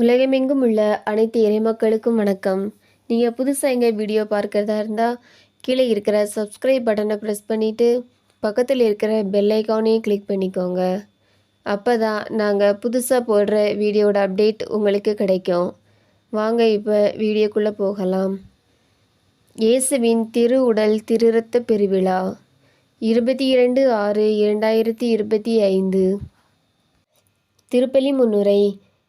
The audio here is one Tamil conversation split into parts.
உலகமெங்கும் உள்ள அனைத்து இறைமக்களுக்கும் வணக்கம். நீங்கள் புதுசாக எங்கள் வீடியோ பார்க்குறதா இருந்தால் கீழே இருக்கிற சப்ஸ்கிரைப் பட்டனை ப்ரெஸ் பண்ணிவிட்டு பக்கத்தில் இருக்கிற பெல் ஐக்கானையும் கிளிக் பண்ணிக்கோங்க. அப்போ தான் நாங்கள் புதுசாக போடுற வீடியோட அப்டேட் உங்களுக்கு கிடைக்கும். வாங்க இப்போ வீடியோக்குள்ளே போகலாம். இயேசுவின் திரு உடல் திருரத்த பெருவிழா இருபத்தி இரண்டு ஆறு இரண்டாயிரத்தி இருபத்தி ஐந்து. திருப்பலி முன்னுரை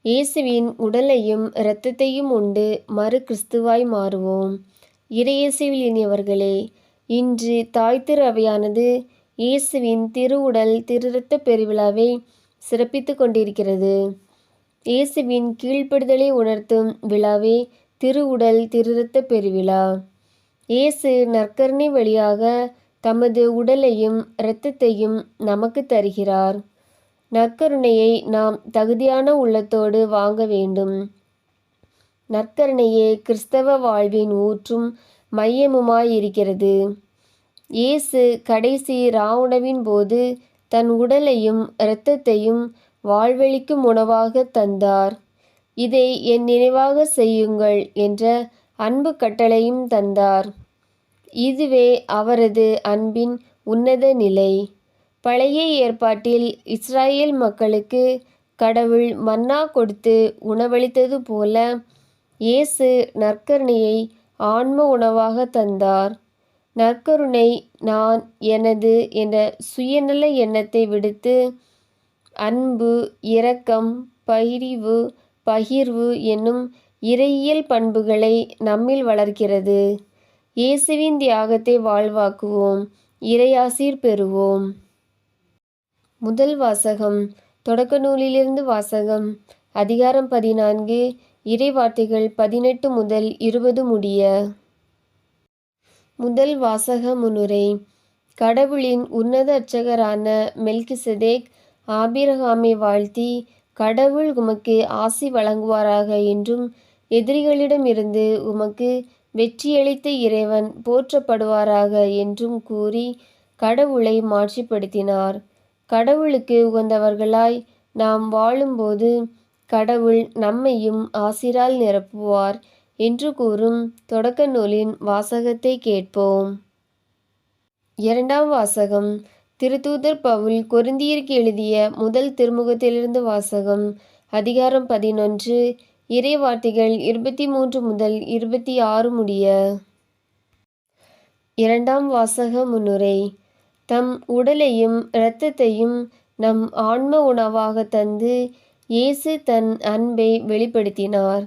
இயேசுவின் உடலையும் இரத்தத்தையும் உண்டு மறு கிறிஸ்துவாய் மாறுவோம். இறையேசுவில் இனியவர்களே இன்று தாய் திரு அவையானது இயேசுவின் திருவுடல் திருரத்த பெருவிழாவை சிறப்பித்து கொண்டிருக்கிறது. இயேசுவின் கீழ்ப்படுதலை உணர்த்தும் விழாவே திருவுடல் திருரத்த பெருவிழா. இயேசு நற்கரணை வழியாக தமது உடலையும் இரத்தத்தையும் நமக்கு தருகிறார். நற்கருணையை நாம் தகுதியான உள்ளத்தோடு வாங்க வேண்டும். நற்கருணையே கிறிஸ்தவ வாழ்வின் ஊற்றும் மையமுமாயிருக்கிறது. இயேசு கடைசி ராவுணவின் போது தன் உடலையும் இரத்தத்தையும் வாழ்வழிக்கும் உணவாக தந்தார். இதை என் நினைவாக செய்யுங்கள் என்ற அன்பு கட்டளையும் தந்தார். இதுவே அவரது அன்பின் உன்னத நிலை. பழைய ஏற்பாட்டில் இஸ்ராயேல் மக்களுக்கு கடவுள் மன்னா கொடுத்து உணவளித்தது போல இயேசு நற்கருணையை ஆன்ம உணவாக தந்தார். நற்கருணை நான் எனது என்ற சுயநல எண்ணத்தை விடுத்து அன்பு இரக்கம் பகிர்வு பகிர்வு என்னும் இறையியல் பண்புகளை நம்மில் வளர்க்கிறது. இயேசுவின் தியாகத்தை வாழ்வாக்குவோம். இறையாசீர் பெறுவோம். முதல் வாசகம் தொடக்க நூலிலிருந்து வாசகம் அதிகாரம் பதினான்கு இறைவார்த்தைகள் பதினெட்டு முதல் இருபது முடிய. முதல் வாசக முன்னுரை கடவுளின் உன்னத அர்ச்சகரான மெல்கிசதேக் ஆபிரகாமை வாழ்த்தி கடவுள் உமக்கு ஆசி வழங்குவாராக என்றும் எதிரிகளிடமிருந்து உமக்கு வெற்றியளித்த இறைவன் போற்றப்படுவாராக என்றும் கூறி கடவுளை மாட்சிப்படுத்தினார். கடவுளுக்கு உகந்தவர்களாய் நாம் வாழும்போது கடவுள் நம்மையும் ஆசிரால் நிரப்புவார் என்று கூறும் தொடக்க நூலின் வாசகத்தை கேட்போம். இரண்டாம் வாசகம். திருத்தூதர் பவுல் கொருந்தியருக்கு எழுதிய முதல் திருமுகத்திலிருந்து வாசகம். அதிகாரம் பதினொன்று. இறை வார்த்தைகள் இருபத்தி மூன்று முதல் இருபத்தி ஆறு முடிய. இரண்டாம் வாசக முன்னுரை. தம் உடலையும் இரத்தத்தையும் நம் ஆன்ம உணவாக தந்து இயேசு தன் அன்பை வெளிப்படுத்தினார்.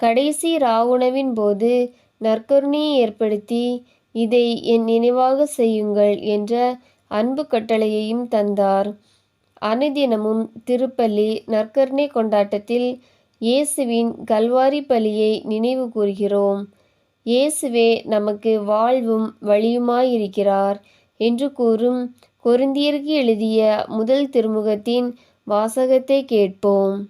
கடைசி ராவுணவின் போது நற்கருணையை ஏற்படுத்தி இதை என் நினைவாக செய்யுங்கள் என்ற அன்பு கட்டளையையும் தந்தார். அனுதினமும் திருப்பலி நற்கருணை கொண்டாட்டத்தில் இயேசுவின் கல்வாரி பலியை நினைவு கூறுகிறோம் இயேசுவே நமக்கு வாழ்வும் வழியுமாயிருக்கிறார். என்று கூறும் கொருந்தியருக்கு எழுதிய முதல் திருமுகத்தின் வாசகத்தை கேட்போம்.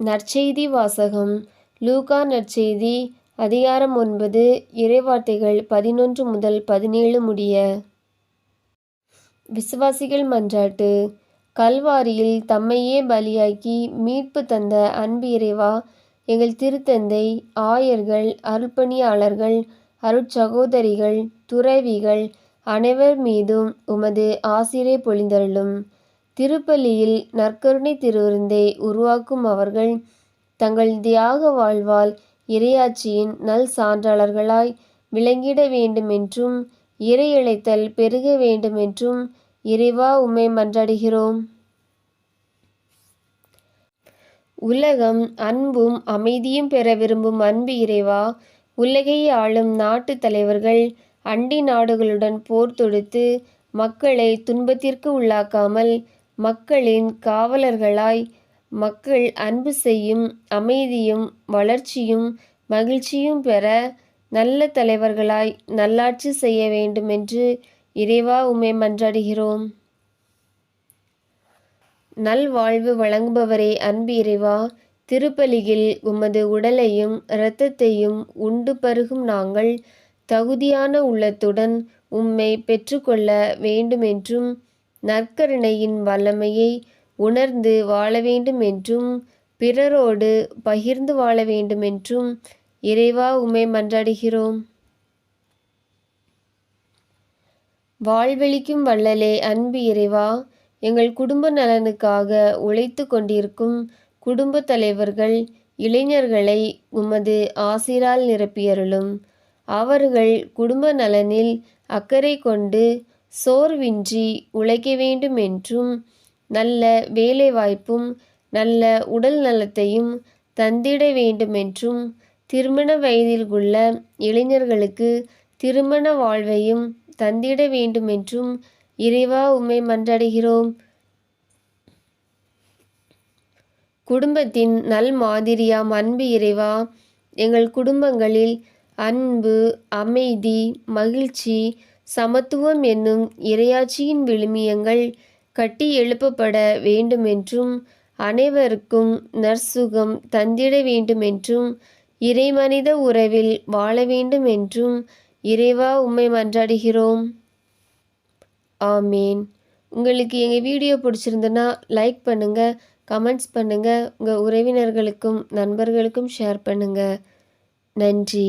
நற்செய்தி வாசகம். லூகா நற்செய்தி அதிகாரம் ஒன்பது இறைவார்த்தைகள் பதினொன்று முதல் பதினேழு முடிய. விசுவாசிகள் மன்றாட்டு. கல்வாரியில் தம்மையே பலியாக்கி மீட்பு தந்த அன்பு இறைவா எங்கள் திருத்தந்தை ஆயர்கள் அருள்பணியாளர்கள் அருட்சகோதரிகள் துறவிகள் அனைவர் மீதும் உமது ஆசிரை பொழிந்தருளும். திருப்பலியில் நற்கருணை திருவிருந்தை உருவாக்கும் அவர்கள் தங்கள் தியாக வாழ்வால் இறையாட்சியின் நல் சான்றாளர்களாய் விளங்கிட வேண்டுமென்றும் இறையிழைத்தல் பெருக வேண்டுமென்றும் இறைவா உம்மை மன்றாடுகிறோம். உலகம் அன்பும் அமைதியும் பெற விரும்பும் அன்பு இறைவா உலகை ஆளும் நாட்டு தலைவர்கள் அண்டி நாடுகளுடன் போர் தொடுத்து மக்களை துன்பத்திற்கு உள்ளாக்காமல் மக்களின் காவலர்களாய் மக்கள் அன்பு செய்யும் அமைதியும் வளர்ச்சியும் மகிழ்ச்சியும் பெற நல்ல தலைவர்களாய் நல்லாட்சி செய்ய வேண்டுமென்று இறைவா உமை மன்றாடுகிறோம். நல்வாழ்வு வழங்குபவரே அன்பு இறைவா திருப்பலியில் உமது உடலையும் இரத்தத்தையும் உண்டு பருகும் நாங்கள் தகுதியான உள்ளத்துடன் உம்மை பெற்றுக்கொள்ள வேண்டுமென்றும் நற்கருணையின் வல்லமையை உணர்ந்து வாழ வேண்டும் என்றும் பிறரோடு பகிர்ந்து வாழ வேண்டுமென்றும் இறைவா உம்மை மன்றாடுகிறோம். வாழ்வெளிக்கும் வள்ளலே அன்பு இறைவா எங்கள் குடும்ப நலனுக்காக உழைத்து கொண்டிருக்கும் குடும்ப தலைவர்கள் இளைஞர்களை உமது ஆசிரால் நிரப்பியருளும். அவர்கள் குடும்ப நலனில் அக்கறை கொண்டு சோர்வின்றி உழைக்க வேண்டும் என்றும் நல்ல வேலைவாய்ப்பும் நல்ல உடல் நலத்தையும் தந்திட வேண்டுமென்றும் திருமண வயதில் உள்ள இளைஞர்களுக்கு திருமண வாழ்வையும் தந்திட வேண்டுமென்றும் இறைவா உம்மை மன்றாடுகிறோம். குடும்பத்தின் நல் மாதிரியாம் அன்பு இறைவா எங்கள் குடும்பங்களில் அன்பு அமைதி மகிழ்ச்சி சமத்துவம் என்னும் இரையாட்சியின் விழுமியங்கள் கட்டி எழுப்பப்பட வேண்டுமென்றும் அனைவருக்கும் நற்சுகம் தந்திட வேண்டுமென்றும் இறைமனித உறவில் வாழ வேண்டுமென்றும் இறைவா உம்மை மன்றாடுகிறோம். ஆமீன். உங்களுக்கு எங்கள் வீடியோ பிடிச்சிருந்துன்னா லைக் பண்ணுங்கள் கமெண்ட்ஸ் பண்ணுங்கள் உங்கள் உறவினர்களுக்கும் நண்பர்களுக்கும் ஷேர் பண்ணுங்கள் நன்றி.